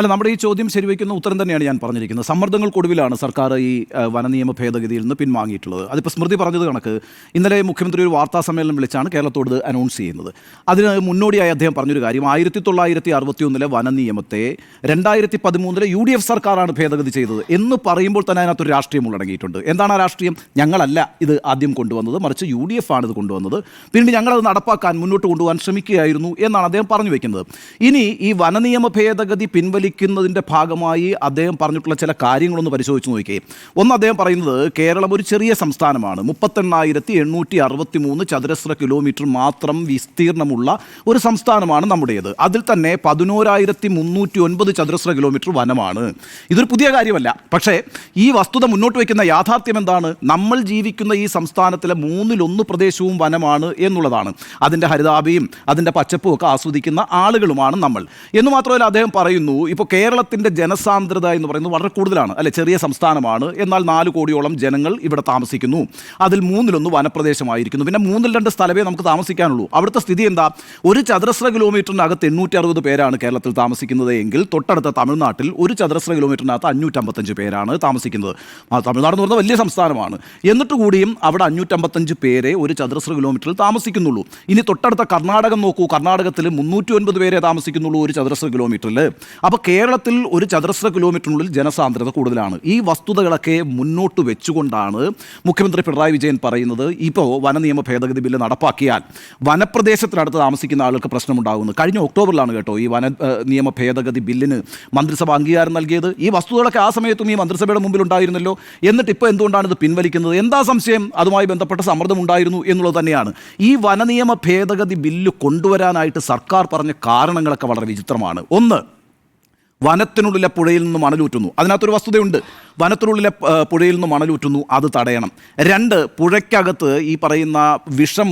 അല്ല നമ്മുടെ ഈ ചോദ്യം ശരിവയ്ക്കുന്ന ഉത്തരം തന്നെയാണ് ഞാൻ പറഞ്ഞിരിക്കുന്നത്. സമ്മർദ്ദങ്ങൾക്കൊടുവിലാണ് സർക്കാർ ഈ വന വനനിയമ ഭേദഗതിയിൽ നിന്ന് പിൻവാങ്ങിയിട്ടുള്ളത്. അതിപ്പോൾ സ്മൃതി പറഞ്ഞത് കണക്ക് ഇന്നലെ മുഖ്യമന്ത്രി ഒരു വാർത്താ സമ്മേളനം വിളിച്ചാണ് കേരളത്തോട് അനൗൺസ് ചെയ്യുന്നത്. അതിന് മുന്നോടിയായി അദ്ദേഹം പറഞ്ഞൊരു കാര്യം ആയിരത്തി തൊള്ളായിരത്തി അറുപത്തി ഒന്നിലെ വനനിയമത്തെ രണ്ടായിരത്തി പതിമൂന്നിലെ യു ഡി എഫ് സർക്കാരാണ് ഭേദഗതി ചെയ്തത് എന്ന് പറയുമ്പോൾ തന്നെ അതിനകത്തൊരു രാഷ്ട്രീയം ഉള്ളടങ്ങിയിട്ടുണ്ട്. എന്താണ് ആ രാഷ്ട്രീയം? ഞങ്ങളല്ല ഇത് ആദ്യം കൊണ്ടുവന്നത് മറിച്ച് യു ഡി എഫ് ആണ് ഇത് കൊണ്ടുവന്നത്. പിന്നീട് ഞങ്ങളത് നടപ്പാക്കാൻ മുന്നോട്ട് കൊണ്ടുപോകാൻ ശ്രമിക്കുകയായിരുന്നു എന്നാണ് അദ്ദേഹം പറഞ്ഞു വെക്കുന്നത്. ഇനി ഈ വനനിയമ ഭേദഗതി പിൻവലിക്കുന്നതിന്റെ ഭാഗമായി അദ്ദേഹം പറഞ്ഞിട്ടുള്ള ചില കാര്യങ്ങളൊന്ന് പരിശോധിച്ച് നോക്കിയേ. ഒന്ന് അദ്ദേഹം പറയുന്നത് കേരളം ഒരു ചെറിയ സംസ്ഥാനമാണ്. മുപ്പത്തെണ്ണായിരത്തി എണ്ണൂറ്റി അറുപത്തി മൂന്ന് ചതുരശ്ര കിലോമീറ്റർ മാത്രം വിസ്തീർണമുള്ള ഒരു സംസ്ഥാനമാണ് നമ്മുടേത്. അതിൽ തന്നെ പതിനോരായിരത്തി മുന്നൂറ്റി ഒൻപത് ചതുരശ്ര കിലോമീറ്റർ വനമാണ്. ഇതൊരു പുതിയ കാര്യമല്ല. പക്ഷേ ഈ വസ്തുത മുന്നോട്ട് വയ്ക്കുന്ന യാഥാർത്ഥ്യം എന്താണ്? നമ്മൾ ജീവിക്കുന്ന ഈ സംസ്ഥാനത്തിലെ മൂന്നിലൊന്ന് പ്രദേശവും വനമാണ് എന്നുള്ളതാണ്. അതിന്റെ ഹരിതാഭയും അതിന്റെ പച്ചപ്പും ഒക്കെ ആസ്വദിക്കുന്ന ആളുകളുമാണ് നമ്മൾ. എന്ന് മാത്രമല്ല അദ്ദേഹം പറയുന്നു ഇപ്പോൾ കേരളത്തിന്റെ ജനസാന്ദ്രത എന്ന് പറയുന്നത് വളരെ കൂടുതലാണ് അല്ലെ? ചെറിയ സംസ്ഥാനമാണ്. എന്നാൽ നാല് കോടിയോളം ജനങ്ങൾ ഇവിടെ താമസിക്കുന്നു. അതിൽ മൂന്നിലൊന്ന് വനപ്രദേശമായിരിക്കുന്നു. പിന്നെ മൂന്നിൽ രണ്ട് സ്ഥലമേ നമുക്ക് താമസിക്കാനുള്ളൂ. അവിടുത്തെ സ്ഥിതി എന്താ? ഒരു ചതുരശ്ര കിലോമീറ്ററിനകത്ത് എണ്ണൂറ്റി അറുപത് പേരാണ് കേരളത്തിൽ താമസിക്കുന്നത് എങ്കിൽ തൊട്ടടുത്ത തമിഴ്നാട്ടിൽ ഒരു ചതുരശ്ര കിലോമീറ്ററിനകത്ത് അഞ്ഞൂറ്റമ്പത്തഞ്ച് പേരാണ് താമസിക്കുന്നത്. തമിഴ്നാട് എന്ന് പറഞ്ഞാൽ വലിയ സംസ്ഥാനമാണ്. എന്നിട്ട് കൂടിയും അവിടെ അഞ്ഞൂറ്റമ്പത്തഞ്ച് പേരെ ഒരു ചതുരശ്ര കിലോമീറ്ററിൽ താമസിക്കുന്നുള്ളൂ. ഇനി തൊട്ടടുത്ത കർണാടകം നോക്കൂ. കർണാടകത്തിൽ മുന്നൂറ്റി ഒൻപത് പേരെ താമസിക്കുന്നുള്ളൂ ഒരു ചതുരശ്ര കിലോമീറ്ററിൽ. അപ്പോൾ കേരളത്തിൽ ഒരു ചതുരശ്ര കിലോമീറ്ററിനുള്ളിൽ ജനസാന്ദ്രത കൂടുതലാണ്. ഈ വസ്തുതകളൊക്കെ മുന്നോട്ട് വെച്ചുകൊണ്ടാണ് മുഖ്യമന്ത്രി പിണറായി വിജയൻ പറയുന്നത് ഇപ്പോൾ വനനിയമ ഭേദഗതി ബില്ല് നടപ്പാക്കിയാൽ വനപ്രദേശത്തിനടുത്ത് താമസിക്കുന്ന ആളുകൾക്ക് പ്രശ്നമുണ്ടാകുന്നു. കഴിഞ്ഞ ഒക്ടോബറിലാണ് കേട്ടോ ഈ വന നിയമ ഭേദഗതി ബില്ലിന് മന്ത്രിസഭ അംഗീകാരം നൽകിയത്. ഈ വസ്തുതകളൊക്കെ ആ സമയത്തും ഈ മന്ത്രിസഭയുടെ മുമ്പിൽ ഉണ്ടായിരുന്നല്ലോ. എന്നിട്ട് ഇപ്പോൾ എന്തുകൊണ്ടാണ് ഇത് പിൻവലിക്കുന്നത്? എന്താ സംശയം? അതുമായി ബന്ധപ്പെട്ട സമ്മർദ്ദം ഉണ്ടായിരുന്നു എന്നുള്ളത് തന്നെയാണ്. ഈ വനനിയമ ഭേദഗതി ബില്ല് കൊണ്ടുവരാനായിട്ട് സർക്കാർ പറഞ്ഞ കാരണങ്ങളൊക്കെ വളരെ വിചിത്രമാണ്. ഒന്ന് വനത്തിനുള്ളിലെ പുഴയിൽ നിന്ന് മണലൂറ്റുന്നു അതിനകത്തൊരു വസ്തുതയുണ്ട്. വനത്തിനുള്ളിലെ പുഴയിൽ നിന്ന് മണലൂറ്റുന്നു അത് തടയണം. രണ്ട് പുഴയ്ക്കകത്ത് ഈ പറയുന്ന വിഷം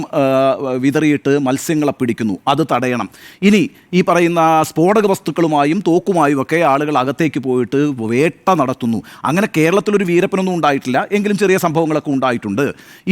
വിതറിയിട്ട് മത്സ്യങ്ങളെ പിടിക്കുന്നു. അത് തടയണം. ഇനി ഈ പറയുന്ന സ്ഫോടക വസ്തുക്കളുമായും തോക്കുമായും ഒക്കെ ആളുകൾ അകത്തേക്ക് പോയിട്ട് വേട്ട നടത്തുന്നു. അങ്ങനെ കേരളത്തിലൊരു വീരപ്പനൊന്നും ഉണ്ടായിട്ടില്ല. എങ്കിലും ചെറിയ സംഭവങ്ങളൊക്കെ ഉണ്ടായിട്ടുണ്ട്.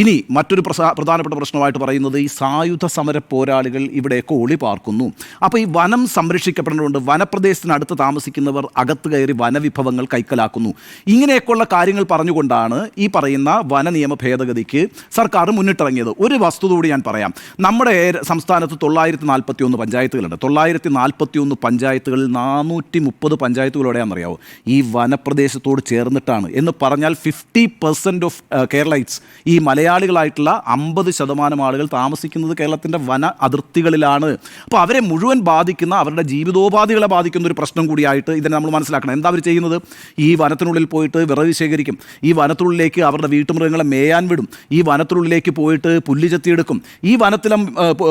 ഇനി മറ്റൊരു പ്രധാനപ്പെട്ട പ്രശ്നമായിട്ട് പറയുന്നത് ഈ സായുധ സമര പോരാളികൾ ഇവിടെയൊക്കെ ഒളി പാർക്കുന്നു അപ്പോൾ ഈ വനം സംരക്ഷിക്കപ്പെടേണ്ടതുകൊണ്ട് വനപ്രദേശത്തിനടുത്ത് താമസിക്കുന്നവർ അകത്ത് കയറി വനവിഭവങ്ങൾ കൈക്കലാക്കുന്നു. ഇങ്ങനെയൊക്കെയുള്ള കാര്യങ്ങൾ പറഞ്ഞുകൊണ്ടാണ് ഈ പറയുന്ന വന നിയമ ഭേദഗതിക്ക് സർക്കാർ മുന്നിട്ടിറങ്ങിയത്. ഒരു വസ്തുത കൂടി ഞാൻ പറയാം. നമ്മുടെ സംസ്ഥാനത്ത് തൊള്ളായിരത്തി നാൽപ്പത്തി ഒന്ന് പഞ്ചായത്തുകളുണ്ട്. തൊള്ളായിരത്തി നാൽപ്പത്തി ഒന്ന് പഞ്ചായത്തുകളിൽ നാനൂറ്റി മുപ്പത് പഞ്ചായത്തുകളോടെയാണെന്നറിയാവോ. ഈ വനപ്രദേശത്തോട് ചേർന്നിട്ടാണ്. എന്ന് പറഞ്ഞാൽ ഫിഫ്റ്റി പെർസെന്റ് ഓഫ് കേരളൈറ്റ്സ്. ഈ മലയാളികളായിട്ടുള്ള അമ്പത് ശതമാനം ആളുകൾ താമസിക്കുന്നത് കേരളത്തിന്റെ വന അതിർത്തികളിലാണ്. അപ്പോൾ അവരെ മുഴുവൻ ബാധിക്കുന്ന അവരുടെ ജീവിതോപാധികളെ ബാധിക്കുന്ന ഒരു പ്രശ്നം കൂടിയായിട്ട് ഇതിനെ നമ്മൾ മനസ്സിലാക്കണം. എന്താ അവർ ചെയ്യുന്നത്? ഈ വനത്തിനുള്ളിൽ പോയിട്ട് വിറവ് ശേഖരിക്കും. ഈ വനത്തിനുള്ളിലേക്ക് അവരുടെ വീട്ടുമൃഗങ്ങളെ മേയാൻ വിടും. ഈ വനത്തിനുള്ളിലേക്ക് പോയിട്ട് പുല്ല് ചെത്തിയെടുക്കും. ഈ വനത്തിലും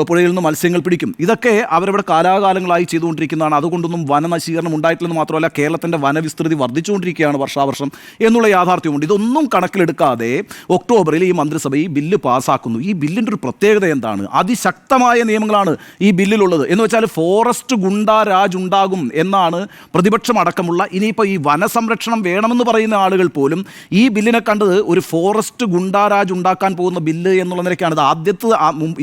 പുഴയിൽ നിന്ന് മത്സ്യങ്ങൾ പിടിക്കും. ഇതൊക്കെ അവരവിടെ കാലാകാലങ്ങളായി ചെയ്തുകൊണ്ടിരിക്കുന്നതാണ്. അതുകൊണ്ടൊന്നും വനനശീകരണം ഉണ്ടായിട്ടില്ലെന്ന് മാത്രമല്ല കേരളത്തിന്റെ വനവിസ്തൃതി വർദ്ധിച്ചുകൊണ്ടിരിക്കുകയാണ് വർഷാവർഷം എന്നുള്ള യാഥാർത്ഥ്യമുണ്ട്. ഇതൊന്നും കണക്കിലെടുക്കാതെ ഒക്ടോബറിൽ ഈ മന്ത്രിസഭ ഈ ബില്ല് പാസ്സാക്കുന്നു ഈ ബില്ലിന്റെ ഒരു പ്രത്യേകത എന്താണ്? അതിശക്തമായ നിയമങ്ങളാണ് ഈ ബില്ലിലുള്ളത്. എന്ന് വെച്ചാൽ ഫോറസ്റ്റ് ഗുണ്ടാരാജ് ഉണ്ടാകും എന്നാണ് പ്രതിപക്ഷം അടക്കമുള്ള ഇനിയിപ്പോൾ ഈ വനസംരക്ഷണം വേണമെന്ന് പറയുന്ന ആളുകൾ പോലും ഈ ബില്ലിനെ കണ്ടത് ഒരു ഫോറസ്റ്റ് ഗുണ്ടാരാജ് ഉണ്ടാക്കാൻ പോകുന്ന ബില്ല് എന്നുള്ള നിലയ്ക്കാണ്. ഇത് ആദ്യത്തെ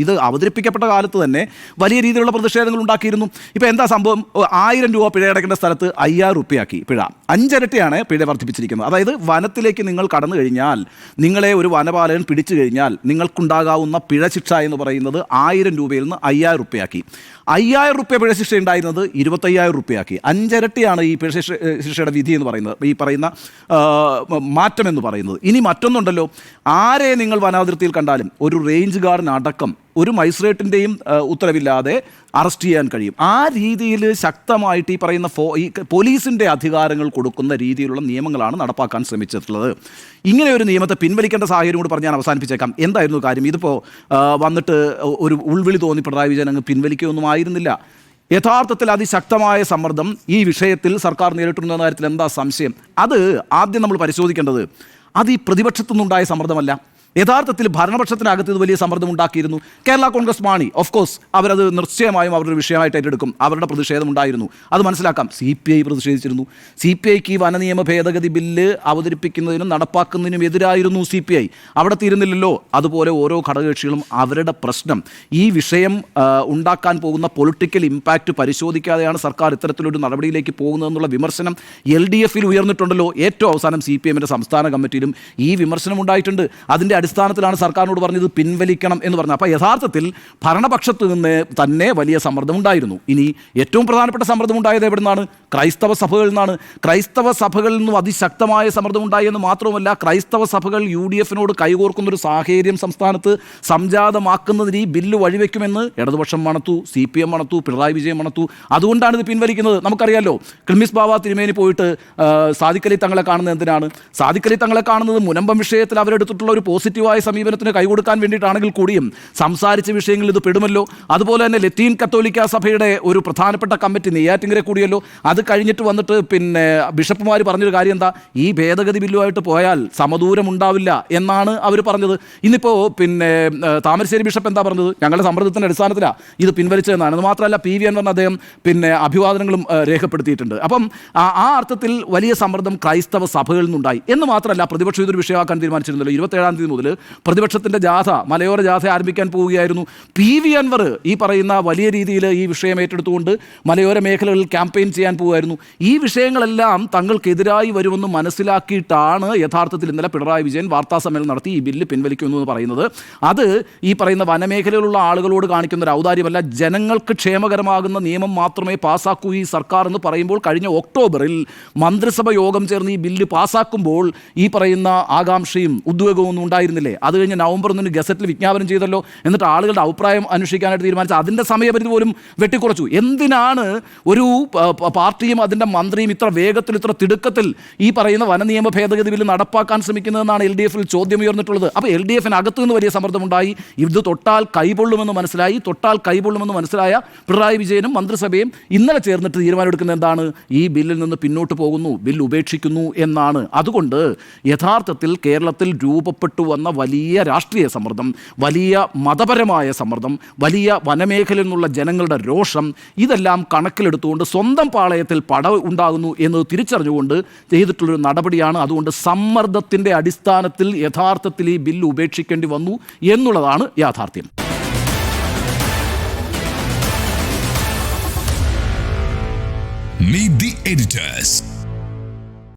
ഇത് അവതരിപ്പിക്കപ്പെട്ട കാലത്ത് തന്നെ വലിയ രീതിയിലുള്ള പ്രതിഷേധങ്ങൾ ഉണ്ടാക്കിയിരുന്നു. ഇപ്പോൾ എന്താ സംഭവം? ആയിരം രൂപ പിഴ അടയ്ക്കേണ്ട സ്ഥലത്ത് അയ്യായിരം റുപ്യയാക്കി പിഴ. അഞ്ചരട്ടിയാണ് പിഴ വർദ്ധിപ്പിച്ചിരിക്കുന്നത്. അതായത് വനത്തിലേക്ക് നിങ്ങൾ കടന്നു കഴിഞ്ഞാൽ നിങ്ങളെ ഒരു വനപാലകൻ പിടിച്ചു കഴിഞ്ഞാൽ നിങ്ങൾക്കുണ്ടാകാവുന്ന പിഴ ശിക്ഷ എന്ന് പറയുന്നത് ആയിരം രൂപയിൽ നിന്ന് അയ്യായിരം റുപ്യയാക്കി അയ്യായിരം റുപ്യ പിഴ ശിക്ഷ ഉണ്ടായിരുന്നത് ഇരുപത്തയ്യായിരം റുപ്യയാക്കി അഞ്ചിരട്ടിയാണ് ഈ ശിക്ഷയുടെ വിധി എന്ന് പറയുന്നത്. ഈ പറയുന്ന മാറ്റം എന്ന് പറയുന്നത്. ഇനി മറ്റൊന്നുണ്ടല്ലോ. ആരെ നിങ്ങൾ വനാതിർത്തിയിൽ കണ്ടാലും ഒരു റേഞ്ച് ഗാർഡിന് അടക്കം ഒരു മജിസ്ട്രേറ്റിന്റെയും ഉത്തരവില്ലാതെ അറസ്റ്റ് ചെയ്യാൻ കഴിയും. ആ രീതിയിൽ ശക്തമായിട്ട് ഈ പറയുന്ന ഫോ ഈ പോലീസിന്റെ അധികാരങ്ങൾ കൊടുക്കുന്ന രീതിയിലുള്ള നിയമങ്ങളാണ് നടപ്പാക്കാൻ ശ്രമിച്ചിട്ടുള്ളത്. ഇങ്ങനെ ഒരു നിയമത്തെ പിൻവലിക്കേണ്ട സാഹചര്യം കൂടി പറഞ്ഞ് ഞാൻ അവസാനിപ്പിച്ചേക്കാം. എന്തായിരുന്നു കാര്യം? ഇതിപ്പോൾ വന്നിട്ട് ഒരു ഉൾവിളി തോന്നി പിണറായി വിജയൻ അങ്ങ് പിൻവലിക്കുകയൊന്നും ആയിരുന്നില്ല. യഥാർത്ഥത്തിൽ അതിശക്തമായ സമ്മർദ്ദം ഈ വിഷയത്തിൽ സർക്കാർ നേരിട്ടുണ്ടെന്ന കാര്യത്തിൽ എന്താ സംശയം? അത് ആദ്യം നമ്മൾ പരിശോധിക്കേണ്ടത് അത് ഈ പ്രതിപക്ഷത്തുനിന്നുണ്ടായ സമ്മർദ്ദമല്ല. യഥാർത്ഥത്തിൽ ഭരണപക്ഷത്തിനകത്ത് ഇത് വലിയ സമ്മർദ്ദം ഉണ്ടാക്കിയിരുന്നു. കേരള കോൺഗ്രസ് മാണി ഓഫ് കോഴ്സ് അവരത് നിശ്ചയമായും അവരുടെ വിഷയമായിട്ട് ഏറ്റെടുക്കും. അവരുടെ പ്രതിഷേധം ഉണ്ടായിരുന്നു. അത് മനസ്സിലാക്കാം. സി പി ഐ പ്രതിഷേധിച്ചിരുന്നു. സി പി ഐക്ക് വനനിയമ ഭേദഗതി ബില്ല് അവതരിപ്പിക്കുന്നതിനും നടപ്പാക്കുന്നതിനും എതിരായിരുന്നു സി പി ഐ അവിടെ തീരുന്നില്ലല്ലോ. അതുപോലെ ഓരോ ഘടകകക്ഷികളും അവരുടെ പ്രശ്നം. ഈ വിഷയം ഉണ്ടാക്കാൻ പോകുന്ന പൊളിറ്റിക്കൽ ഇമ്പാക്റ്റ് പരിശോധിക്കാതെയാണ് സർക്കാർ ഇത്തരത്തിലൊരു നടപടിയിലേക്ക് പോകുന്നതെന്നുള്ള വിമർശനം എൽ ഡി എഫിൽ ഉയർന്നിട്ടുണ്ടല്ലോ. ഏറ്റവും അവസാനം സി പി എമ്മിന്റെ സംസ്ഥാന കമ്മിറ്റിയിലും ഈ വിമർശനം ഉണ്ടായിട്ടുണ്ട്. അതിന്റെ അടിസ്ഥാനത്തിലാണ് സർക്കാരിനോട് പറഞ്ഞത് പിൻവലിക്കണം എന്ന് പറഞ്ഞു അപ്പോൾ യഥാർത്ഥത്തിൽ ഭരണപക്ഷത്ത് നിന്ന് തന്നെ വലിയ സമ്മർദ്ദം ഉണ്ടായിരുന്നു. ഇനി ഏറ്റവും പ്രധാനപ്പെട്ട സമ്മർദ്ദം ഉണ്ടായത് എവിടെ നിന്നാണ് ക്രൈസ്തവ സഭകളിൽ നിന്നാണ്. ക്രൈസ്തവ സഭകളിൽ നിന്നും അതിശക്തമായ സമ്മർദ്ദം എന്ന് മാത്രമല്ല ക്രൈസ്തവ സഭകൾ യു ഡി എഫിനോട് കൈകോർക്കുന്നൊരു സാഹചര്യം സംസ്ഥാനത്ത് സംജാതമാക്കുന്നതിന് ഈ ബില്ല് വഴിവെക്കുമെന്ന് ഇടതുപക്ഷം മണത്തു സി പി എം മണത്തു പിണറായി വിജയൻ മണത്തു. അതുകൊണ്ടാണ് ഇത് പിൻവലിക്കുന്നത്. നമുക്കറിയാലോ ക്രിമിസ് ബാബ തിരുമേനി പോയിട്ട് സാദിക്കലി തങ്ങളെ കാണുന്നത് എന്തിനാണ്? സാദിഖലി തങ്ങളെ കാണുന്നത് മുനമ്പം വിഷയത്തിൽ അവരെടുത്തിട്ടുള്ള ഒരു പോസിറ്റീവായ സമീപനത്തിന് കൈകൊടുക്കാൻ വേണ്ടിയിട്ടാണെങ്കിൽ കൂടിയും സംസാരിച്ച വിഷയങ്ങളിൽ ഇത് പെടുമല്ലോ. അതുപോലെ തന്നെ ലത്തീൻ കത്തോലിക്ക സഭയുടെ ഒരു പ്രധാനപ്പെട്ട കമ്മിറ്റി നെയ്യാറ്റിങ്കര കൂടിയല്ലോ. അത് കഴിഞ്ഞിട്ട് വന്നിട്ട് പിന്നെ ബിഷപ്പുമാർ പറഞ്ഞൊരു കാര്യം എന്താ? ഈ ഭേദഗതി ബില്ലുമായിട്ട് പോയാൽ സമദൂരം ഉണ്ടാവില്ല എന്നാണ് അവർ പറഞ്ഞത്. ഇന്നിപ്പോൾ പിന്നെ താമരശ്ശേരി ബിഷപ്പ് എന്താ പറഞ്ഞത്? ഞങ്ങളുടെ സമ്മർദ്ദത്തിന്റെ അടിസ്ഥാനത്തിലാണ് ഇത് പിൻവലിച്ചതെന്നാണ്. അത് മാത്രമല്ല പി വി അൻവറിന് അദ്ദേഹം പിന്നെ അഭിവാദനങ്ങളും രേഖപ്പെടുത്തിയിട്ടുണ്ട്. അപ്പം ആ അർത്ഥത്തിൽ വലിയ സമ്മർദ്ദം ക്രൈസ്തവ സഭകളിൽ നിന്നുണ്ടായി. എന്ന് മാത്രമല്ല പ്രതിപക്ഷം ഇതൊരു വിഷയമാക്കാൻ തീരുമാനിച്ചിരുന്നല്ലോ. ഇരുപത്തേഴാം തീയതി മുതൽ. പ്രതിപക്ഷത്തിന്റെ ജാഥ മലയോര ജാഥ ആരംഭിക്കാൻ പോവുകയായിരുന്നു. പി വി അൻവർ ഈ പറയുന്ന വലിയ രീതിയിൽ ഈ വിഷയം ഏറ്റെടുത്തുകൊണ്ട് മലയോര മേഖലകളിൽ ക്യാമ്പയിൻ ചെയ്യാൻ പോവുമായിരുന്നു ഈ വിഷയങ്ങളെല്ലാം തങ്ങൾക്കെതിരായി വരുമെന്ന് മനസ്സിലാക്കിയിട്ടാണ് യഥാർത്ഥത്തിൽ ഇന്നലെ പിണറായി വിജയൻ വാർത്താ സമ്മേളനം നടത്തി ഈ ബില്ല് പിൻവലിക്കുന്നു എന്ന് പറയുന്നത്. അത് ഈ പറയുന്ന വനമേഖലയിലുള്ള ആളുകളോട് കാണിക്കുന്ന ഒരു ഔദാര്യമല്ല. ജനങ്ങൾക്ക് ക്ഷേമകരമാകുന്ന നിയമം മാത്രമേ പാസ്സാക്കൂ ഈ സർക്കാർ എന്ന് പറയുമ്പോൾ കഴിഞ്ഞ ഒക്ടോബറിൽ മന്ത്രിസഭ യോഗം ചേർന്ന് ഈ ബില്ല് പാസ്സാക്കുമ്പോൾ ഈ പറയുന്ന ആകാംക്ഷയും ഉദ്വേഗവും ഒന്നും ഉണ്ടായിരുന്നില്ലേ. അത് കഴിഞ്ഞ് നവംബർ ഒന്നിന് ഗസറ്റിൽ വിജ്ഞാപനം ചെയ്തല്ലോ. എന്നിട്ട് ആളുകളുടെ അഭിപ്രായം അന്വേഷിക്കാനായിട്ട് തീരുമാനിച്ചു അതിന്റെ സമയപരിധി പോലും വെട്ടിക്കുറച്ചു. എന്തിനാണ് ഒരു പാർട്ടിയും അതിന്റെ മന്ത്രിയും ഇത്ര വേഗത്തിൽ ഇത്ര തിടുക്കത്തിൽ ഈ പറയുന്ന വനനിയമ ഭേദഗതി ബില്ല് നടപ്പാക്കാൻ ശ്രമിക്കുന്നതെന്നാണ് എൽ ഡി എഫിൽ ചോദ്യം ഉയർന്നിട്ടുള്ളത് അപ്പോൾ എൽ ഡി എഫിന് അകത്തു നിന്ന് വലിയ സമ്മർദ്ദമുണ്ടായി. ഇത് തൊട്ടാൽ കൈപൊള്ളുമെന്ന് മനസ്സിലായി. തൊട്ടാൽ കൈപൊള്ളുമെന്ന് മനസ്സിലായ പിണറായി വിജയനും മന്ത്രിസഭയും ഇന്നലെ ചേർന്നിട്ട് തീരുമാനമെടുക്കുന്നത് എന്താണ്? ഈ ബില്ലിൽ നിന്ന് പിന്നോട്ട് പോകുന്നു. ബില്ല് ഉപേക്ഷിക്കുന്നു എന്നാണ്. അതുകൊണ്ട് യഥാർത്ഥത്തിൽ കേരളത്തിൽ രൂപപ്പെട്ടു വന്ന വലിയ രാഷ്ട്രീയ സമ്മർദ്ദം വലിയ മതപരമായ സമ്മർദ്ദം വലിയ വനമേഖലയിൽ നിന്നുള്ള ജനങ്ങളുടെ രോഷം ഇതെല്ലാം കണക്കിലെടുത്തുകൊണ്ട് സ്വന്തം പാളയത്തിൽ പട ഉണ്ടാകുന്നു എന്നത് തിരിച്ചറിഞ്ഞുകൊണ്ട് ചെയ്തിട്ടുള്ളൊരു നടപടിയാണ് അതുകൊണ്ട് സമ്മർദ്ദത്തിന്റെ അടിസ്ഥാനത്തിൽ യഥാർത്ഥത്തിൽ ഈ ബില്ല് ഉപേക്ഷിക്കേണ്ടി വന്നു എന്നുള്ളതാണ് യാഥാർത്ഥ്യം Meet the editors.